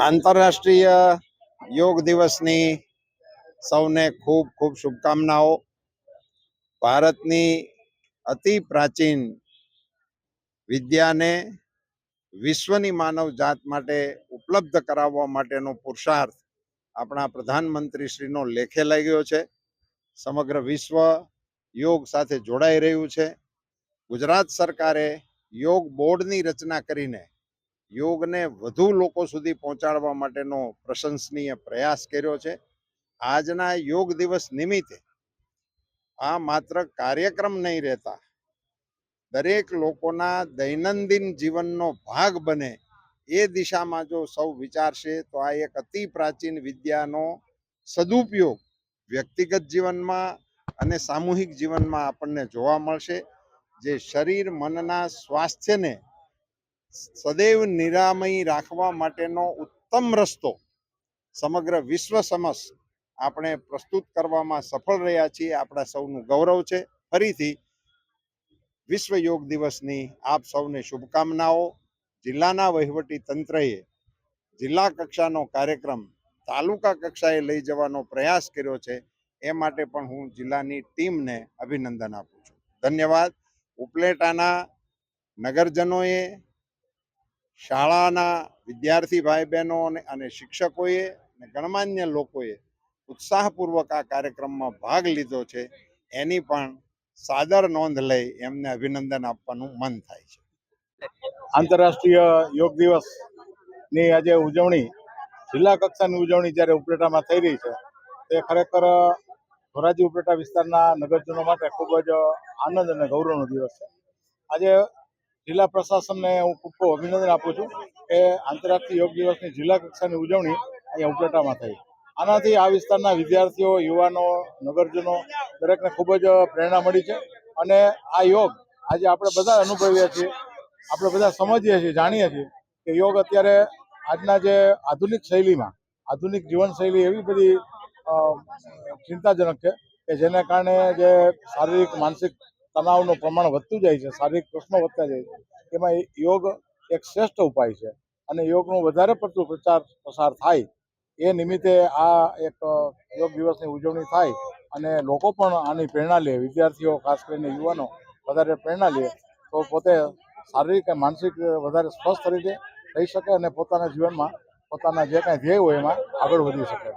આંતરરાષ્ટ્રીય યોગ દિવસની સૌને ખૂબ ખૂબ શુભકામનાઓ. ભારતની અતિ પ્રાચીન વિદ્યાને વિશ્વની માનવ જાત માટે ઉપલબ્ધ કરાવવા માટેનો પુરુષાર્થ આપણા પ્રધાનમંત્રી શ્રીનો લેખે લાગ્યો છે. સમગ્ર વિશ્વ યોગ સાથે જોડાઈ રહ્યું છે. ગુજરાત સરકારે યોગ બોર્ડની રચના કરીને યોગને વધુ લોકો સુધી પહોંચાડવા માટેનો પ્રશંસનીય પ્રયાસ કર્યો છે. આજના યોગ દિવસ નિમિત્તે આ માત્ર કાર્યક્રમ નહીં રહેતા, દરેક લોકોના દૈનંદિન જીવનનો ભાગ બને એ દિશામાં જો સૌ વિચારશે તો આ એક અતિ પ્રાચીન વિદ્યાનો સદુપયોગ વ્યક્તિગત જીવનમાં અને સામૂહિક જીવનમાં આપણને જોવા મળશે. જે શરીર, મનના સ્વાસ્થ્યને સદૈવ નિરામય રાખવા માટેનો ઉત્તમ રસ્તો સમગ્ર વિશ્વ સમક્ષ આપણે પ્રસ્તુત કરવામાં સફળ રહ્યા છીએ. આપણા સૌનું ગૌરવ છે. ફરીથી વિશ્વ યોગ દિવસની આપ સૌને શુભકામનાઓ. જિલ્લાના વહીવટી તંત્રએ જિલ્લા કક્ષાનો કાર્યક્રમ તાલુકા કક્ષાએ લઈ જવાનો પ્રયાસ કર્યો છે. એ માટે પણ હું જિલ્લાની ટીમને અભિનંદન આપું છું. ધન્યવાદ. ઉપલેટાના નગરજનોએ શાળાના વિદ્યાર્થી ભાઈ બહેનો અને- શિક્ષકોએ અને ગણમાન્ય લોકોએ ઉત્સાહપૂર્વક આ કાર્યક્રમમાં ભાગ લીધો છે. એની પણ સાદર નોંધ લઈ એમને અભિનંદન આપવાનું મન થાય છે. આંતરરાષ્ટ્રીય યોગ દિવસની આજે ઉજવણી, જિલ્લા કક્ષાની ઉજવણી જ્યારે ઉપલેટામાં થઈ રહી છે, તે ખરેખર ધોરાજી ઉપલેટા વિસ્તારના નગરજનો માટે ખૂબ જ આનંદ અને ગૌરવનો દિવસ છે. આજે જિલ્લા પ્રશાસનને હું ખૂબ ખૂબ અભિનંદન આપું છું કે આંતરરાષ્ટ્રીય યોગ દિવસની જિલ્લા કક્ષાની ઉજવણી અહીંયા ઉપલેટામાં થઈ. આનાથી આ વિસ્તારના વિદ્યાર્થીઓ, યુવાનો, નગરજનો દરેકને ખૂબ જ પ્રેરણા મળી છે અને આ યોગ આજે આપણે બધા અનુભવીએ છીએ, આપણે બધા સમજીએ છીએ, જાણીએ છીએ કે યોગ અત્યારે આજના જે આધુનિક શૈલીમાં, આધુનિક જીવનશૈલી એવી બધી ચિંતાજનક છે કે જેને કારણે જે શારીરિક, માનસિક તણાવનું પ્રમાણ વધતું જાય છે, શારીરિક પ્રશ્નો વધતા જાય છે. એમાં યોગ એક શ્રેષ્ઠ ઉપાય છે અને યોગનું વધારે પડતું પ્રચાર પ્રસાર થાય એ નિમિત્તે આ એક યોગ દિવસની ઉજવણી થાય અને લોકો પણ આની પ્રેરણા લે, વિદ્યાર્થીઓ ખાસ કરીને યુવાનો વધારે પ્રેરણા લે તો પોતે શારીરિક અને માનસિક વધારે સ્વસ્થ રીતે રહી શકે અને પોતાના જીવનમાં પોતાના જે કાંઈ ધ્યેય હોય એમાં આગળ વધી શકે.